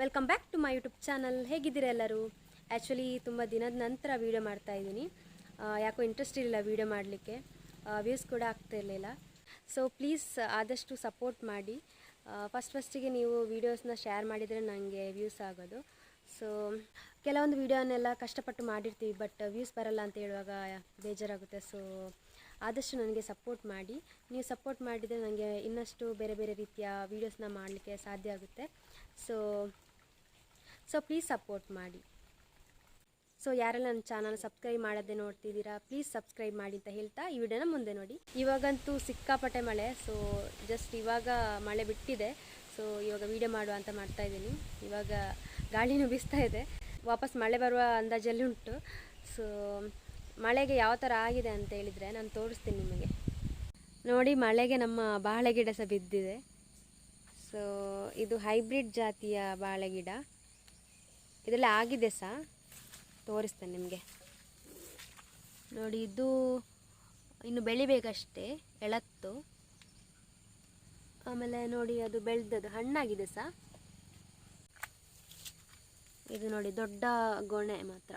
Welcome back to my YouTube channel. ಹೇಗಿದ್ದೀರಾ ಎಲ್ಲರೂ? Actually ತುಂಬ ದಿನದ ನಂತರ ವೀಡಿಯೋ ಮಾಡ್ತಾ ಇದ್ದೀನಿ. ಯಾಕೋ ಇಂಟ್ರೆಸ್ಟ್ ಇರಲಿಲ್ಲ ವೀಡಿಯೋ ಮಾಡಲಿಕ್ಕೆ. ವ್ಯೂಸ್ ಕೂಡ ಆಗ್ತಾ ಇರಲಿಲ್ಲ. ಸೊ ಪ್ಲೀಸ್ ಆದಷ್ಟು ಸಪೋರ್ಟ್ ಮಾಡಿ. ಫಸ್ಟ್ ಫಸ್ಟಿಗೆ ನೀವು ವೀಡಿಯೋಸ್ನ ಶೇರ್ ಮಾಡಿದರೆ ನನಗೆ ವ್ಯೂಸ್ ಆಗೋದು. ಸೊ ಕೆಲವೊಂದು ವೀಡಿಯೋನೆಲ್ಲ ಕಷ್ಟಪಟ್ಟು ಮಾಡಿರ್ತೀವಿ ಬಟ್ ವ್ಯೂಸ್ ಬರಲ್ಲ ಅಂತ ಹೇಳುವಾಗ ಬೇಜಾರಾಗುತ್ತೆ. ಸೊ ಆದಷ್ಟು ನನಗೆ ಸಪೋರ್ಟ್ ಮಾಡಿ. ನೀವು ಸಪೋರ್ಟ್ ಮಾಡಿದರೆ ನನಗೆ ಇನ್ನಷ್ಟು ಬೇರೆ ಬೇರೆ ರೀತಿಯ ವೀಡಿಯೋಸ್ನ ಮಾಡಲಿಕ್ಕೆ ಸಾಧ್ಯ ಆಗುತ್ತೆ. ಸೊ ಸೊ ಪ್ಲೀಸ್ ಸಪೋರ್ಟ್ ಮಾಡಿ ಸೊ ಯಾರೆಲ್ಲ ನನ್ನ ಚಾನಲ್ ಸಬ್ಸ್ಕ್ರೈಬ್ ಮಾಡದೆ ನೋಡ್ತಿದ್ದೀರಾ ಪ್ಲೀಸ್ ಸಬ್ಸ್ಕ್ರೈಬ್ ಮಾಡಿ ಅಂತ ಹೇಳ್ತಾ ಈ ವಿಡಿಯೋನ ಮುಂದೆ ನೋಡಿ. ಇವಾಗಂತೂ ಸಿಕ್ಕಾಪಟ್ಟೆ ಮಳೆ ಸೊ ಜಸ್ಟ್ ಇವಾಗ ಮಳೆ ಬಿಟ್ಟಿದೆ. ಸೊ ಇವಾಗ ವಿಡಿಯೋ ಮಾಡುವ ಅಂತ ಮಾಡ್ತಾ ಇದ್ದೀನಿ. ಇವಾಗ ಗಾಳಿನೂ ಬೀಸ್ತಾ ಇದೆ. ವಾಪಸ್ ಮಳೆ ಬರುವ ಅಂದಾಜಲ್ಲಿ ಉಂಟು. ಸೊ ಮಳೆಗೆ ಯಾವ ಥರ ಆಗಿದೆ ಅಂತ ಹೇಳಿದರೆ ನಾನು ತೋರಿಸ್ತೀನಿ ನಿಮಗೆ. ನೋಡಿ, ಮಳೆಗೆ ನಮ್ಮ ಬಾಳೆಗಿಡ ಸಹ ಬಿದ್ದಿದೆ. ಸೊ ಇದು ಹೈಬ್ರಿಡ್ ಜಾತಿಯ ಬಾಳೆ ಗಿಡ ಇದೆಲ್ಲ ಆಗಿದೆ ಸಹ ತೋರಿಸ್ತೇನೆ ನಿಮಗೆ. ನೋಡಿ, ಇದು ಇನ್ನು ಬೆಳಿಬೇಕಷ್ಟೇ, ಎಳತ್ತು. ಆಮೇಲೆ ನೋಡಿ, ಅದು ಬೆಳೆದದು ಹಣ್ಣಾಗಿದೆ ಸಹ ಇದು ನೋಡಿ, ದೊಡ್ಡ ಗೊಣೆ ಮಾತ್ರ.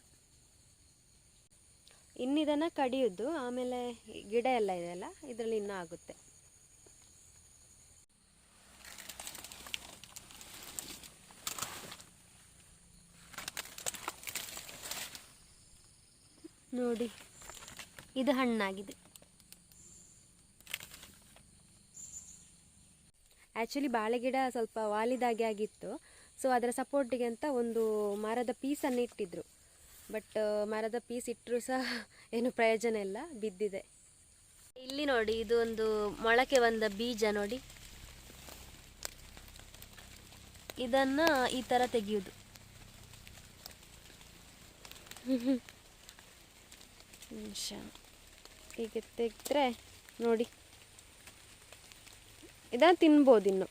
ಇನ್ನಿದನ್ನು ಕಡಿಯೋದು, ಆಮೇಲೆ ಗಿಡ ಎಲ್ಲ ಇದೆಯಲ್ಲ ಇದರಲ್ಲಿ ಇನ್ನೂ ಆಗುತ್ತೆ. ನೋಡಿ. ಇದು ಹಣ್ಣಾಗಿದೆ. ಆ್ಯಕ್ಚುಲಿ ಬಾಳೆ ಗಿಡ ಸ್ವಲ್ಪ ವಾಲಿದಾಗೆ ಆಗಿತ್ತು. ಸೊ ಅದರ ಸಪೋರ್ಟಿಗೆ ಅಂತ ಒಂದು ಮರದ ಪೀಸನ್ನು ಇಟ್ಟಿದ್ರು. ಬಟ್ ಮರದ ಪೀಸ್ ಇಟ್ಟರೂ ಸಹ ಏನು ಪ್ರಯೋಜನ ಇಲ್ಲ, ಬಿದ್ದಿದೆ. ಇಲ್ಲಿ ನೋಡಿ, ಇದು ಒಂದು ಮೊಳಕೆ ಬಂದ ಬೀಜ ನೋಡಿ. ಇದನ್ನು ಈ ಥರ ತೆಗೆಯುವುದು ನಿಮಿಷ. ಹೀಗೆ ತೆಗೆದ್ರೆ ನೋಡಿ. ಇದನ್ನು ತಿನ್ಬೋದು ಇನ್ನು.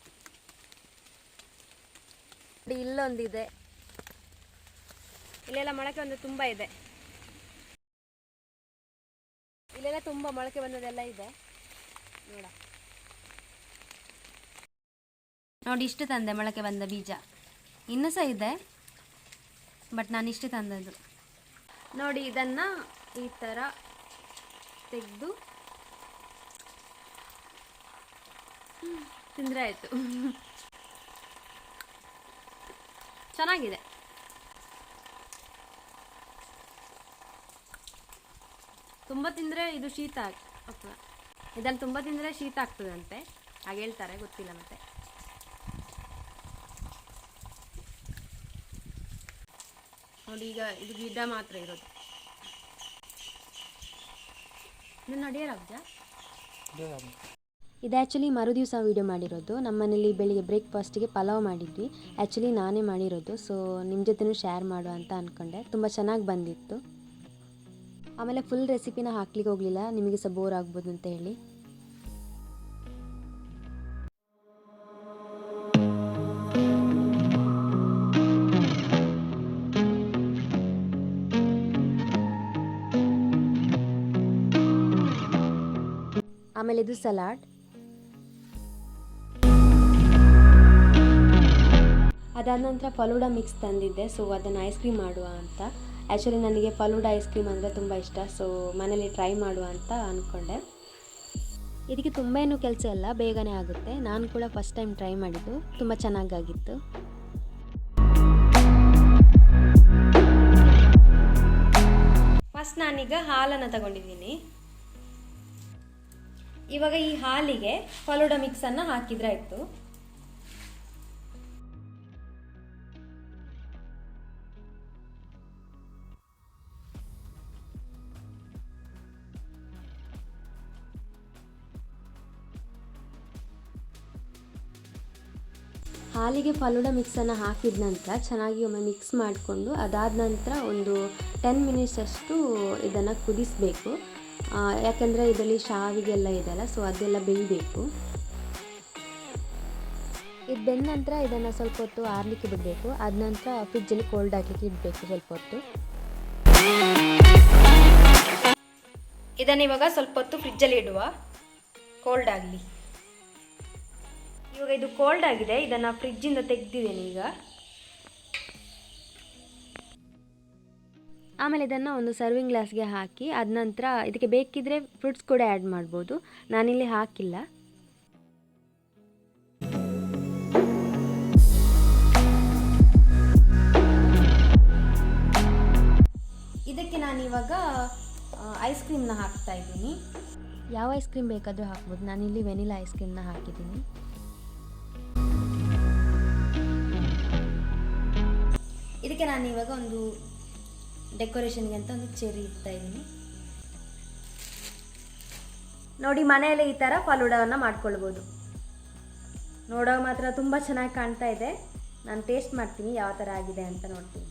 ಇಲ್ಲೊಂದಿದೆ. ಇಲ್ಲೆಲ್ಲ ಮೊಳಕೆ ಒಂದು ತುಂಬ ಇದೆ. ಇಲ್ಲೆಲ್ಲ ತುಂಬ ಮೊಳಕೆ ಬಂದದೆಲ್ಲ ಇದೆ. ನೋಡ. ನೋಡಿ, ಇಷ್ಟು ತಂದೆ ಮೊಳಕೆ ಬಂದ ಬೀಜ. ಇನ್ನೂ ಸಹ ಇದೆ, ಬಟ್ ನಾನು ಇಷ್ಟು ತಂದದ್ದು. ನೋಡಿ, ಇದನ್ನು ಈ ಥರ ತೆಗೆದು ತಿಂದರೆ ಆಯಿತು. ಚೆನ್ನಾಗಿದೆ. ತುಂಬ ತಿಂದರೆ ಇದು ಶೀತ ಆಗ್ತದೆ ಇದನ್ನು ತುಂಬ ತಿಂದರೆ ಶೀತ ಆಗ್ತದಂತೆ. ಹಾಗೆ ಹೇಳ್ತಾರೆ, ಗೊತ್ತಿಲ್ಲ ಮತ್ತೆ. ನೋಡಿ, ಈಗ ಇದು ಗಿಡ ಮಾತ್ರ ಇರೋದು. ಇದು ಆ್ಯಕ್ಚುಲಿ ಮರುದಿವಸ ವೀಡಿಯೋ ಮಾಡಿರೋದು. ನಮ್ಮನೇಲಿ ಬೆಳಿಗ್ಗೆ ಬ್ರೇಕ್ಫಾಸ್ಟಿಗೆ ಪಲಾವ್ ಮಾಡಿದ್ವಿ. ಆ್ಯಕ್ಚುಲಿ ನಾನೇ ಮಾಡಿರೋದು. ಸೊ ನಿಮ್ಮ ಜೊತೆನೂ ಶೇರ್ ಮಾಡು ಅಂತ ಅಂದ್ಕೊಂಡೆ ತುಂಬ ಚೆನ್ನಾಗಿ ಬಂದಿತ್ತು. ಆಮೇಲೆ ಫುಲ್ ರೆಸಿಪಿನ ಹಾಕ್ಲಿಕ್ಕೆ ಹೋಗಲಿಲ್ಲ. ನಿಮಗೆ ಸಹ ಬೋರ್ ಆಗ್ಬೋದು ಅಂತ ಹೇಳಿ. ಆಮೇಲೆ ಇದು ಸಲಾಡ್. ಅದಾದ ನಂತರ ಫಲೂಡ ಮಿಕ್ಸ್ ತಂದಿದ್ದೆ ಸೊ ಅದನ್ನು ಐಸ್ ಕ್ರೀಮ್ ಮಾಡುವ ಅಂತ. ಆ್ಯಕ್ಚುಲಿ ನನಗೆ ಫಲೂಡ ಐಸ್ ಕ್ರೀಮ್ ಅಂದರೆ ತುಂಬ ಇಷ್ಟ ಸೊ ಮನೇಲಿ ಟ್ರೈ ಮಾಡುವ ಅಂತ ಅಂದ್ಕೊಂಡೆ ಇದಕ್ಕೆ ತುಂಬ ಏನು ಕೆಲಸ ಇಲ್ಲ, ಬೇಗನೆ ಆಗುತ್ತೆ. ನಾನು ಕೂಡ ಫಸ್ಟ್ ಟೈಮ್ ಟ್ರೈ ಮಾಡಿದ್ದು, ತುಂಬ ಚೆನ್ನಾಗಾಗಿತ್ತು. ಫಸ್ಟ್ ನಾನೀಗ ಹಾಲನ್ನು ತಗೊಂಡಿದ್ದೀನಿ. ಇವಾಗ ಈ ಹಾಲಿಗೆ ಫಲೂಡಾ ಹಾಕಿದ್ರೆ ಆಯಿತು. ಹಾಲಿಗೆ ಫಲೂಡಾ ಮಿಕ್ಸನ್ನು ಹಾಕಿದ ನಂತರ ಚೆನ್ನಾಗಿ ಒಮ್ಮೆ ಮಿಕ್ಸ್ ಮಾಡಿಕೊಂಡು ಅದಾದ ನಂತರ ಒಂದು ಟೆನ್ ಮಿನಿಟ್ಸ್ ಅಷ್ಟು ಇದನ್ನು ಕುದಿಸಬೇಕು. ಯಾಕೆಂದರೆ ಇದರಲ್ಲಿ ಶಾವಿಗೆಲ್ಲ ಇದೆಯಲ್ಲ ಸೊ ಅದೆಲ್ಲ ಬೇಯಬೇಕು. ಇದು ಬೆಂದ ನಂತರ ಇದನ್ನು ಸ್ವಲ್ಪ ಹೊತ್ತು ಆರಲಿಕ್ಕೆ ಬಿಡಬೇಕು. ಅದ ನಂತರ ಫ್ರಿಜ್ಜಲ್ಲಿ ಕೋಲ್ಡ್ ಹಾಕಲಿಕ್ಕೆ ಇಡಬೇಕು ಸ್ವಲ್ಪ ಹೊತ್ತು. ಇದನ್ನು ಇವಾಗ ಸ್ವಲ್ಪ ಹೊತ್ತು ಫ್ರಿಜ್ಜಲ್ಲಿ ಇಡುವ. ಕೋಲ್ಡ್ ಆಗಲಿ. ಇವಾಗ ಇದು ಕೋಲ್ಡ್ ಆಗಿದೆ, ಇದನ್ನು ಫ್ರಿಜ್ಜಿಂದ ತೆಗೆದಿದ್ದೇನೆ ಈಗ. ಆಮೇಲೆ ಇದನ್ನು ಒಂದು ಸರ್ವಿಂಗ್ ಗ್ಲಾಸ್ಗೆ ಹಾಕಿ ಅದ ನಂತರ ಇದಕ್ಕೆ ಬೇಕಿದ್ರೆ ಫ್ರೂಟ್ಸ್ ಕೂಡ ಆ್ಯಡ್ ಮಾಡ್ಬೋದು. ನಾನಿಲ್ಲಿ ಹಾಕಿಲ್ಲ. ಇದಕ್ಕೆ ನಾನಿವಾಗ ಐಸ್ ಕ್ರೀಮ್ನ ಹಾಕ್ತಾ ಇದ್ದೀನಿ. ಯಾವ ಐಸ್ ಕ್ರೀಮ್ ಬೇಕಾದರೂ ಹಾಕ್ಬೋದು. ನಾನಿಲ್ಲಿ ವೆನಿಲಾ ಐಸ್ ಕ್ರೀಮ್ನ ಹಾಕಿದ್ದೀನಿ. ಇದಕ್ಕೆ ನಾನು ಇವಾಗ ಒಂದು ಡೆಕೋರೇಷನ್ಗೆ ಅಂತ ಒಂದು ಚೆರಿ ಇಡ್ತಾ ಇದ್ದೀನಿ. ನೋಡಿ, ಮನೆಯಲ್ಲೇ ಈ ಥರ ಫಲೂಡವನ್ನು ಮಾಡ್ಕೊಳ್ಬೋದು. ನೋಡೋ ಮಾತ್ರ ತುಂಬ ಚೆನ್ನಾಗಿ ಕಾಣ್ತಾ ಇದೆ. ನಾನು ಟೇಸ್ಟ್ ಮಾಡ್ತೀನಿ ಯಾವ ಥರ ಆಗಿದೆ ಅಂತ ನೋಡ್ತೀನಿ.